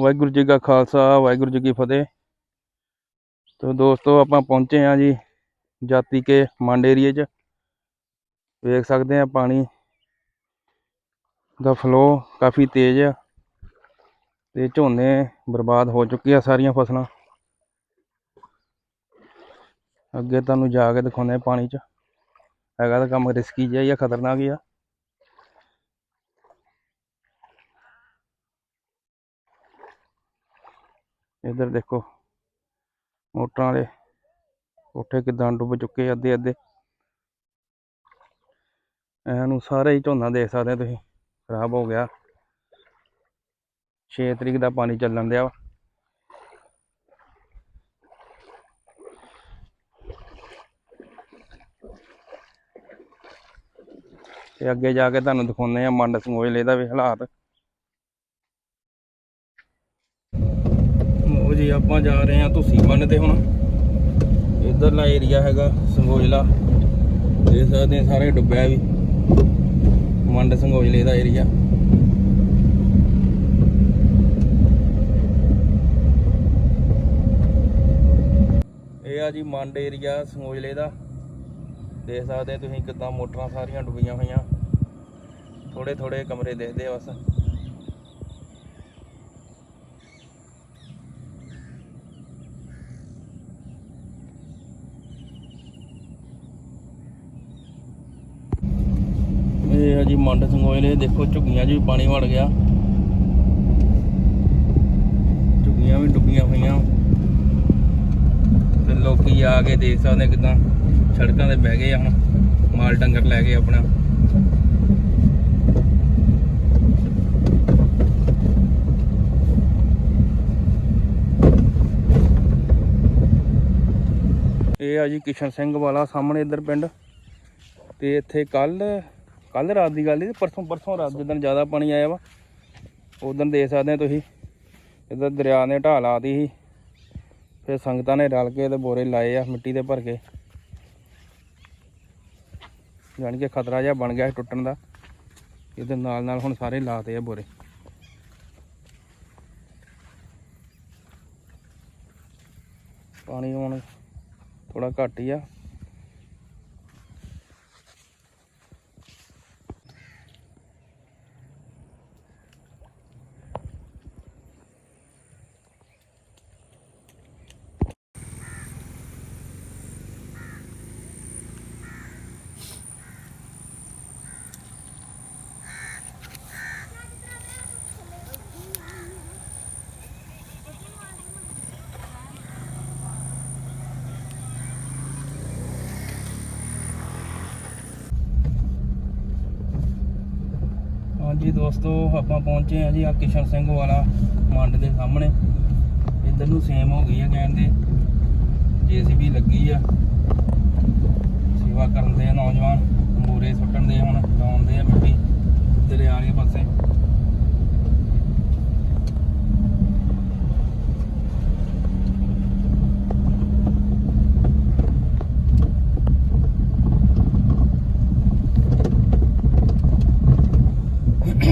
ਵਾਹਿਗੁਰੂ ਜੀ ਕਾ ਖਾਲਸਾ, ਵਾਹਿਗੁਰੂ ਜੀ ਕੀ ਫਤਿਹ। ਤੋ ਦੋਸਤੋ, ਆਪਾਂ ਪਹੁੰਚੇ ਹਾਂ ਜੀ ਜਾਤੀ ਕੇ ਮੰਡ ਏਰੀਏ 'ਚ। ਵੇਖ ਸਕਦੇ ਆ ਪਾਣੀ ਦਾ ਫਲੋ ਕਾਫੀ ਤੇਜ਼ ਆ ਤੇ ਝੋਨੇ ਬਰਬਾਦ ਹੋ ਚੁੱਕੇ ਆ ਸਾਰੀਆਂ ਫਸਲਾਂ। ਅੱਗੇ ਤੁਹਾਨੂੰ ਜਾ ਕੇ ਦਿਖਾਉਂਦੇ ਆ ਪਾਣੀ 'ਚ। ਹੈਗਾ ਤਾਂ ਕੰਮ ਰਿਸਕੀ ਜਿਹਾ ਹੀ ਆ, ਖਤਰਨਾਕ ਹੀ ਆ। ਇੱਧਰ ਦੇਖੋ, ਮੋਟਰਾਂ ਵਾਲੇ ਕੋਠੇ ਕਿਦਾਂ ਡੁੱਬ ਚੁੱਕੇ ਅੱਧੇ ਅੱਧੇ। ਇਹਨੂੰ ਸਾਰੇ ਹੀ ਝੋਨਾ ਦੇਖ ਸਕਦੇ ਤੁਸੀਂ, ਖਰਾਬ ਹੋ ਗਿਆ। 6 ਤਰੀਕ ਦਾ ਪਾਣੀ ਚੱਲਣ ਦਿਆ ਵਾ। ਤੇ ਅੱਗੇ ਜਾ ਕੇ ਤੁਹਾਨੂੰ ਦਿਖਾਉਂਦੇ ਆ ਮੰਡ ਸੰਗੋਇਲੇ ਦਾ ਵੀ ਹਾਲਾਤ। ਜੀ ਆਪਾਂ ਜਾ ਰਹੇ ਹਾਂ ਤੁਸੀਂ ਬੰਨ ਤੇ ਹੁਣ। ਇਧਰਲਾ ਏਰੀਆ ਹੈਗਾ ਸੰਗੋਜਲਾ। ਦੇਖ ਸਕਦੇ ਆ ਸਾਰੇ ਡੁੱਬਿਆ ਵੀ। ਮੰਡ ਸੰਗੋਇਲੇ ਦਾ ਏਰੀਆ ਇਹ ਆ ਜੀ ਮੰਡ ਏਰੀਆ ਸੰਗੋਇਲੇ ਦਾ। ਦੇਖ ਸਕਦੇ ਤੁਸੀਂ ਕਿਦਾਂ ਮੋਟਰਾਂ ਸਾਰੀਆਂ ਡੁੱਬੀਆਂ ਹੋਈਆਂ। ਥੋੜੇ ਥੋੜੇ ਕਮਰੇ ਦਿਖਦੇ ਆ ਬਸ। ਇਹ ਜੀ, ਮੰਡ ਸੰਗੋਇਲੇ ਦੇਖੋ, ਝੁੱਗੀਆਂ 'ਚ ਵੀ ਪਾਣੀ ਵੜ ਗਿਆ। ਝੁੱਗੀਆਂ ਵੀ ਡੁੱਬੀਆਂ ਹੋਈਆਂ। ਤੇ ਲੋਕੀ ਆ ਕੇ ਦੇਖ ਸਕਦੇ ਕਿਦਾਂ ਸੜਕਾਂ ਤੇ ਬਹਿ ਗਏ ਹੁਣ। ਮਾਲ ਡੰਗਰ ਲੈ ਕੇ ਆਪਣਾ। ਇਹ ਆ ਜੀ ਕਿਸ਼ਨ ਸਿੰਘ ਵਾਲਾ, ਸਾਹਮਣੇ ਇੱਧਰ ਪਿੰਡ। ਤੇ ਇੱਥੇ ਕੱਲ ਕੱਲ ਰਾਤ ਦੀ ਗੱਲ ਹੈ ਪਰਸੋਂ ਪਰਸੋਂ ਰਾਤ ਜਦੋਂ ਜ਼ਿਆਦਾ ਪਾਣੀ ਆਇਆ ਵਾ, ਉਦੋਂ ਦੇਖ ਸਕਦੇ ਆ ਤੁਸੀਂ, ਇੱਧਰ ਦਰਿਆ ਨੇ ਢਾਹ ਲਾਤੀ ਸੀ, ਫਿਰ ਸੰਗਤਾਂ ਨੇ ਰਲ ਕੇ ਤੇ ਬੋਰੇ ਲਾਏ ਆ ਮਿੱਟੀ ਦੇ ਭਰ ਕੇ। ਜਾਣੀ ਕਿ ਖਤਰਾ ਜਿਹਾ ਬਣ ਗਿਆ ਸੀ ਟੁੱਟਣ ਦਾ, ਇਹਦੇ ਨਾਲ ਨਾਲ ਹੁਣ ਸਾਰੇ ਲਾਤੇ ਆ ਬੋਰੇ। ਪਾਣੀ ਹੁਣ ਥੋੜਾ ਘੱਟ ਹੀ ਆ। ਦੋਸਤੋ ਆਪਾਂ ਪਹੁੰਚੇ ਆ ਜੀ ਆ ਕਿਸ਼ਨ ਸਿੰਘ ਵਾਲਾ ਮੰਡ ਦੇ ਸਾਹਮਣੇ। ਇੱਧਰ ਨੂੰ ਸੇਮ ਹੋ ਗਈ ਆ ਕਹਿੰਦੇ ਜੀਸੀਬੀ ਲੱਗੀ ਆ। ਸੇਵਾ ਕਰਨ ਦੇ ਆ ਨੌਜਵਾਨ। ਬੂਰੇ ਸੁੱਟਣ ਦੇ ਹੁਣ ਲਾਉਣ ਦੇ ਆ ਮਿੱਟੀ। ਦਰਿਆ ਵਾਲੇ ਪਾਸੇ।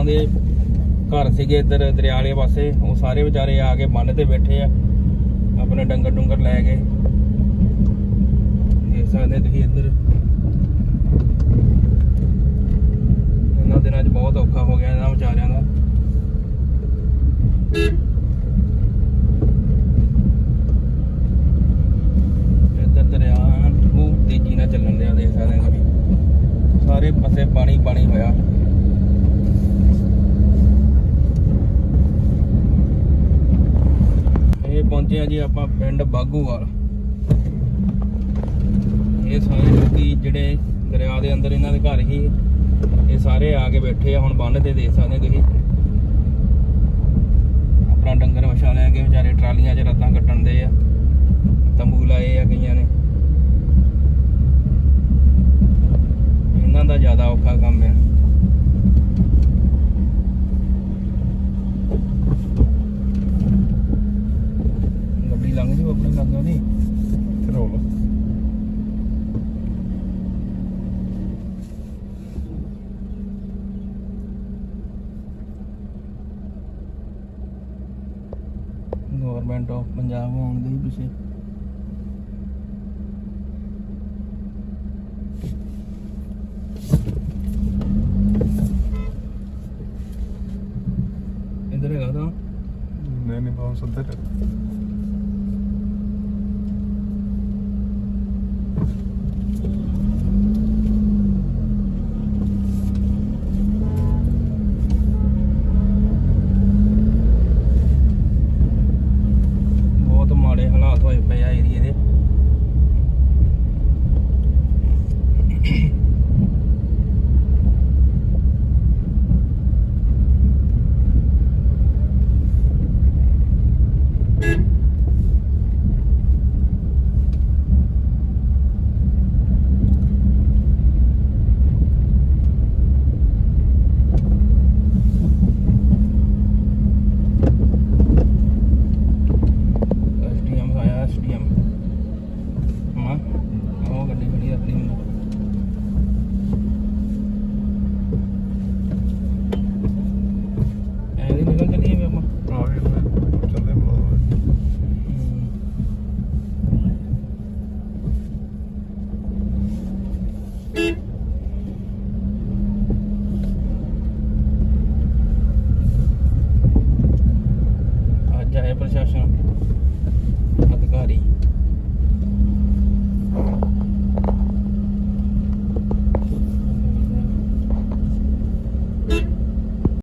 ਲੋਕਾਂ ਦੇ ਘਰ ਸੀਗੇ ਇੱਧਰ ਦਰਿਆ ਵਾਲੇ ਪਾਸੇ। ਉਹ ਸਾਰੇ ਵਿਚਾਰੇ ਆ ਕੇ ਬੰਨ ਤੇ ਬੈਠੇ ਆ। ਆਪਣੇ ਡੰਗਰ ਡੁੰਗਰ ਲੈ ਕੇ। ਦੇਖ ਸਕਦੇ ਤੁਸੀਂ ਇੱਧਰ। ਇਹਨਾਂ ਦਿਨਾਂ 'ਚ ਬਹੁਤ ਔਖਾ ਹੋ ਗਿਆ ਇਹਨਾਂ ਵਿਚਾਰਿਆਂ ਦਾ। ਇੱਧਰ ਦਰਿਆ ਬਹੁਤ ਤੇਜ਼ੀ ਨਾਲ ਚੱਲਣ ਡਿਆ, ਦੇਖ ਸਕਦੇ ਹੋ ਸਾਰੇ ਪਾਸੇ ਪਾਣੀ ਪਾਣੀ ਹੋਇਆ ਇਹ ਪਹੁੰਚੇ ਆ ਜੀ ਆਪਾਂ ਪਿੰਡ ਬਾਗੂਵਾਲ। ਇਹ ਸਾਰੇ ਲੋਕੀ ਜਿਹੜੇ ਦਰਿਆ ਦੇ ਅੰਦਰ ਇਹਨਾਂ ਦੇ ਘਰ ਹੀ ਇਹ ਸਾਰੇ ਆ ਕੇ ਬੈਠੇ ਆ, ਹੁਣ ਬੰਨ ਤੇ ਦੇਖ ਸਕਦੇ ਤੁਸੀਂ। ਆਪਣਾ ਡੰਗਰ ਵਛਾ ਲੈ ਕੇ ਵਿਚਾਰੇ ਟਰਾਲੀਆਂ 'ਚ ਰੱਤਾਂ ਕੱਟਣ ਦੇ ਆ। ਤੰਬੂ ਲਾਏ ਆ ਕਈਆਂ ਨੇ ਇਹਨਾਂ ਦਾ ਜ਼ਿਆਦਾ ਔਖਾ ਕੰਮ ਆ ਗੱਡੀ ਲੰਘ ਜੂ ਆਪਣੇ ਲਾਗੋਂ ਦੀ ਰੋਲ ਗਵਰਨਮੈਂਟ ਆਫ ਪੰਜਾਬ ਆਉਣ ਦੇ ਪਿੱਛੇ। ਇਧਰ ਹੈਗਾ ਤਾਂ। ਨਹੀਂ ਨਹੀਂ ਬਹੁਤ ਸੁੱਧਰ કોઈ ભાઈ આવી રહી ਅਧਿਕਾਰੀ।